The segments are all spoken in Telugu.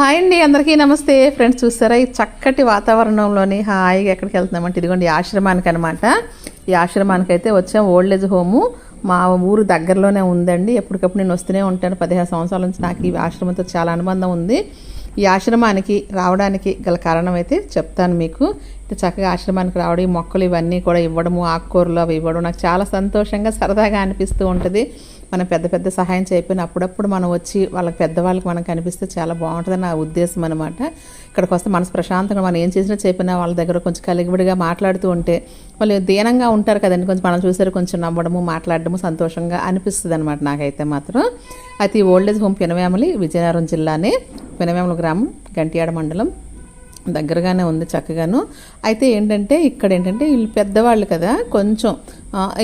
హాయ్ అండి అందరికీ నమస్తే. ఫ్రెండ్స్ చూస్తారా ఈ చక్కటి వాతావరణంలోని హాయిగా ఎక్కడికి వెళ్తున్నామంటే ఇదిగోండి ఆశ్రమానికి అనమాట ఈ ఆశ్రమానికి అయితే వచ్చాం ఓల్డ్ ఏజ్ హోము. మా ఊరు దగ్గరలోనే ఉందండి. ఎప్పటికప్పుడు నేను వస్తూనే ఉంటాను. పదిహేను సంవత్సరాల నుంచి నాకు ఈ ఆశ్రమంతో చాలా అనుబంధం ఉంది. ఈ ఆశ్రమానికి రావడానికి గల కారణం అయితే చెప్తాను మీకు. చక్కగా ఆశ్రమానికి రావడం ఈ మొక్కలు ఇవన్నీ కూడా ఇవ్వడము ఆకుకూరలు అవి ఇవ్వడం నాకు చాలా సంతోషంగా సరదాగా అనిపిస్తూ ఉంటుంది. మనం పెద్ద పెద్ద సహాయం చేయకపోయినా అప్పుడప్పుడు మనం వచ్చి వాళ్ళకి పెద్దవాళ్ళకి మనం కనిపిస్తే చాలా బాగుంటుందని నా ఉద్దేశం అనమాట ఇక్కడికి వస్తే మనసు ప్రశాంతంగా మనం ఏం చేసినా చెప్పినా వాళ్ళ దగ్గర కొంచెం కలిగిబడిగా మాట్లాడుతూ ఉంటే వాళ్ళు దీనంగా ఉంటారు కదండి. కొంచెం మనం చూసారు కొంచెం నవ్వడము మాట్లాడడము సంతోషంగా అనిపిస్తుంది అనమాట నాకైతే మాత్రం. అయితే ఈ old age home Pinavemali Vizianagaram జిల్లానే పినవేమల గ్రామం గంటియాడ మండలం. దగ్గరగానే ఉంది చక్కగాను. అయితే ఏంటంటే ఇక్కడ ఏంటంటే వీళ్ళు పెద్దవాళ్ళు కదా కొంచెం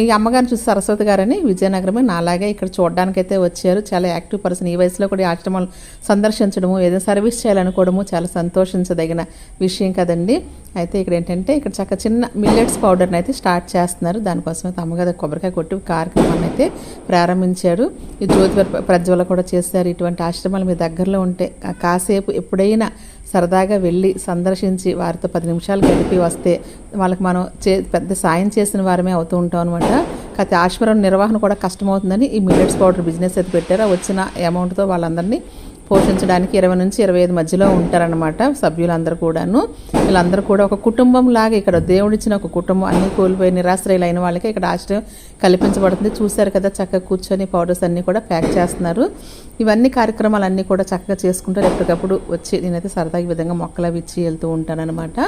ఈ అమ్మగారిని చూసి సరస్వతి గారని విజయనగరమే నాలాగే ఇక్కడ చూడడానికైతే వచ్చారు. చాలా యాక్టివ్ పర్సన్. ఈ వయసులో కూడా ఆశ్రమాలు సందర్శించడము ఏదైనా సర్వీస్ చేయాలనుకోవడము చాలా సంతోషించదగిన విషయం కదండి. అయితే ఇక్కడ ఏంటంటే ఇక్కడ చక్క చిన్న మిల్లెట్స్ పౌడర్ని అయితే స్టార్ట్ చేస్తున్నారు. దానికోసం అయితే అమ్మగారు కొబ్బరికాయ కొట్టి కార్యక్రమాన్ని అయితే ప్రారంభించారు. ఈ జ్యోతి ప్రజ్వల కూడా చేశారు ఇటువంటి ఆశ్రమాలు మీ దగ్గరలో ఉంటే కాసేపు ఎప్పుడైనా సరదాగా వెళ్ళి సందర్శించి వారితో పది నిమిషాలు గడిపి వస్తే వాళ్ళకి మనం చే పెద్ద సాయం చేసిన వారమే అవుతూ ఉంటాం అనమాట కాకపోతే ఆశ్రమం నిర్వహణ కూడా కష్టమవుతుందని ఈ మిల్లెట్స్ పౌడర్ బిజినెస్ అయితే పెట్టారు. వచ్చిన అమౌంట్తో వాళ్ళందరినీ పోషించడానికి ఇరవై నుంచి ఇరవై ఐదు మధ్యలో ఉంటారనమాట సభ్యులందరూ కూడాను. వీళ్ళందరూ కూడా ఒక కుటుంబం లాగా ఇక్కడ దేవుడిచ్చిన ఒక కుటుంబం అన్ని కోల్పోయి నిరాశ్రయులైన వాళ్ళకి ఇక్కడ ఆశ్రయం కల్పించబడుతుంది. చూశారు కదా చక్కగా కూర్చొని పౌడర్స్ అన్నీ కూడా ప్యాక్ చేస్తున్నారు. ఇవన్నీ కార్యక్రమాలు అన్నీ కూడా చక్కగా చేసుకుంటారు ఎప్పటికప్పుడు వచ్చి నేనైతే సరదాగా ఈ విధంగా మొక్కలు అవి ఇచ్చి వెళ్తూ ఉంటానన్నమాట.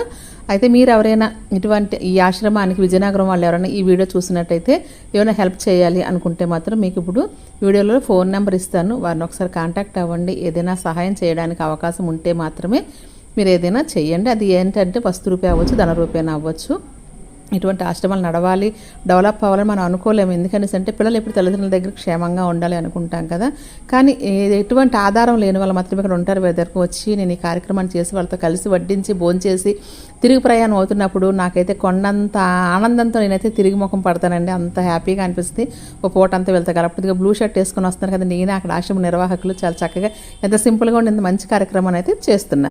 అయితే మీరు ఎవరైనా ఇటువంటి ఈ ఆశ్రమానికి విజయనగరం వాళ్ళు ఎవరైనా ఈ వీడియో చూసినట్టయితే ఏమైనా హెల్ప్ చేయాలి అనుకుంటే మాత్రం మీకు ఇప్పుడు వీడియోలో ఫోన్ నెంబర్ ఇస్తాను. వారిని ఒకసారి కాంటాక్ట్ అవ్వండి. ఏదైనా సహాయం చేయడానికి అవకాశం ఉంటే మాత్రమే మీరు ఏదైనా చేయండి అది ఏంటంటే వస్తు రూపాయి అవ్వచ్చు ధన రూపాయన అవ్వచ్చు. ఇటువంటి ఆశ్రమాలు నడవాలి డెవలప్ అవ్వాలని మనం అనుకోలేము. ఎందుకనేసి అంటే పిల్లలు ఎప్పుడు తల్లిదండ్రుల దగ్గర క్షేమంగా ఉండాలి అనుకుంటాం కదా. కానీ ఎటువంటి ఆధారం లేని వాళ్ళు మాత్రమే ఇక్కడ ఉంటారు. వీళ్ళ దగ్గరకు వచ్చి నేను ఈ కార్యక్రమాన్ని చేసి వాళ్ళతో కలిసి వడ్డించి భోంచేసి తిరిగి ప్రయాణం అవుతున్నప్పుడు నాకైతే కొండంత ఆనందంతో నేనైతే తిరిగి ముఖం పడతానండి. అంత హ్యాపీగా అనిపిస్తుంది. ఒక పూట అంతా వెళ్తా అప్పటిగా బ్లూ షర్ట్ వేసుకొని వస్తున్నారు కదా. నేనే అక్కడ ఆశ్రమ నిర్వాహకులు. చాలా చక్కగా ఎంత సింపుల్గా ఉండి ఎంత మంచి కార్యక్రమాన్ని అయితే చేస్తున్నాను